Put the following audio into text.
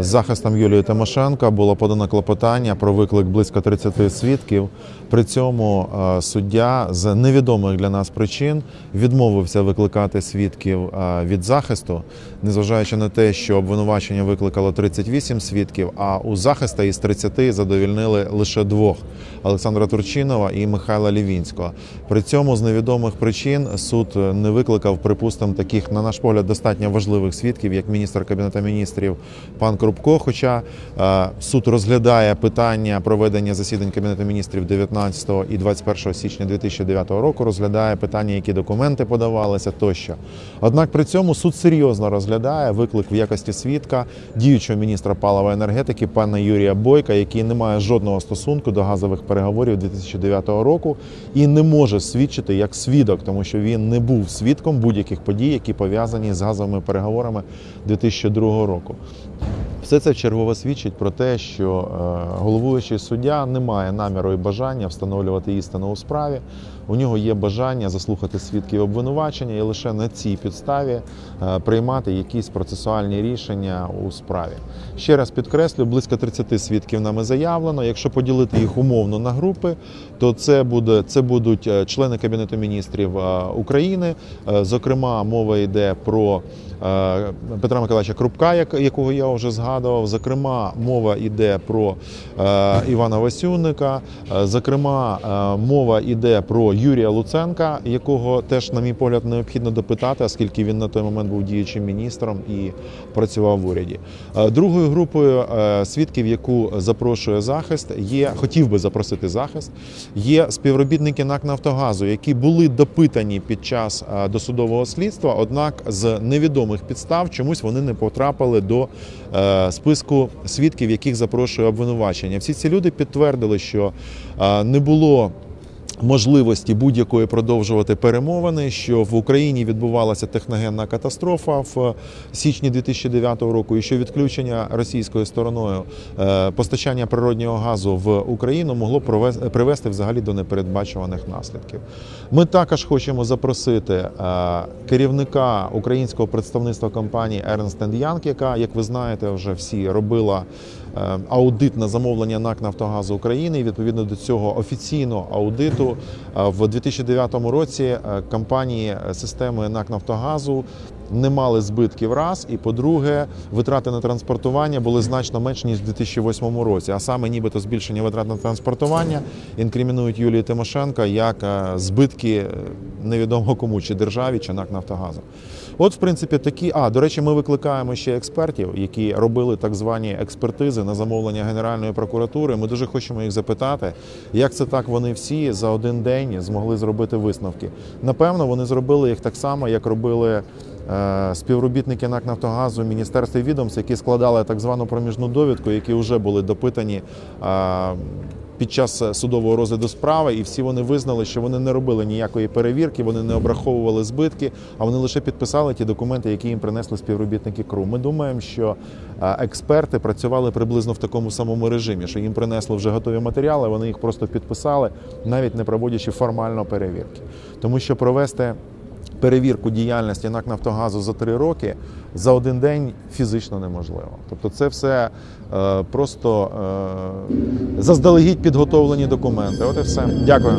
З захистом Юлії Тимошенко було подано клопотання про виклик близько 30 свідків. При цьому е, суддя з невідомих для нас причин відмовився викликати свідків е, від захисту, незважаючи на те, що обвинувачення викликало 38 свідків, а у захиста із 30 задовільнили лише двох Олександра Турчинова і Михайла Лівінського. При цьому з невідомих причин суд не викликав, припустимо, таких, на наш погляд, достатньо важливих свідків, як міністр кабінету міністрів пан Крупко. Хоча е, суд розглядає питання проведення засідань кабінету міністрів 19 і 21 січня 2009 року, розглядає питання, які документи подавалися тощо. Однак при цьому суд серйозно розглядає виклик в якості свідка діючого міністра палива енергетики пана Юрія Бойка, який не має жодного стосунку до газових переговорів 2009 року і не може свідчити як свідок, тому що він не був свідком будь-яких подій, які пов'язані з газовими переговорами 2002 року. Все це чергово свідчить про те, що е, головуючий суддя не має наміру і бажання встановлювати істину у справі. У нього є бажання заслухати свідків обвинувачення і лише на цій підставі е, приймати якісь процесуальні рішення у справі. Ще раз підкреслю, близько 30 свідків нами заявлено. Якщо поділити їх умовно на групи, то це буде це будуть е, члени кабінету міністрів України. Зокрема, мова йде про Петра Миколаївича Крупка, якого я вже згадував. Зокрема, мова йде про е, Івана Васюника. Е, Зокрема, е, мова йде про Юрія Луценка, якого теж, на мій погляд, необхідно допитати, оскільки він на той момент був діючим міністром і працював в уряді. Другою групою свідків, яку запрошує захист, є хотів би запросити захист. Є співробітники НАК Нафтогазу, які були допитані під час досудового слідства, однак з невідомих підстав чомусь вони не потрапили до списку свідків, яких запрошує обвинувачення. Всі ці люди підтвердили, що не було. Можливості будь-якої продовжувати перемовини, що в Україні відбувалася техногенна катастрофа в січні 2009 року, і що відключення російською стороною е, постачання природнього газу в Україну могло привести взагалі до непередбачуваних наслідків. Ми також хочемо запросити е, керівника українського представництва компанії Ernst Young, яка, як ви знаєте, вже всі робила е, аудит на замовлення НАК Нафтогазу України. І відповідно до цього офіційного аудиту е, в 2009 році е, компанії е, системи НАК Нафтогазу не мали збитків раз, і по-друге, витрати на транспортування були значно менші ніж в 2008 році. А саме нібито збільшення витрат на транспортування інкримінують Юлії Тимошенко як е, збитки е, невідомо кому, чи державі, чи НАК Нафтогазу. От, в принципі, такі. А до речі, ми викликаємо ще експертів, які робили так звані експертизи на замовлення Генеральної прокуратури. Ми дуже хочемо їх запитати, як це так вони всі за один день змогли зробити висновки. Напевно, вони зробили їх так само, як робили. Е, Співробітники НАК Нафтогазу, міністерства і відомств, які складали так звану проміжну довідку, які вже були допитані е, під час судового розгляду справи, і всі вони визнали, що вони не робили ніякої перевірки, вони не обраховували збитки, а вони лише підписали ті документи, які їм принесли співробітники КРУ. Ми думаємо, що е, експерти працювали приблизно в такому самому режимі, що їм принесли вже готові матеріали, вони їх просто підписали, навіть не проводячи формально перевірки. Тому що провести перевірку діяльності НАК Нафтогазу за три роки за один день фізично неможливо. Тобто, це все е, просто е, заздалегідь підготовлені документи. От і все. Дякую.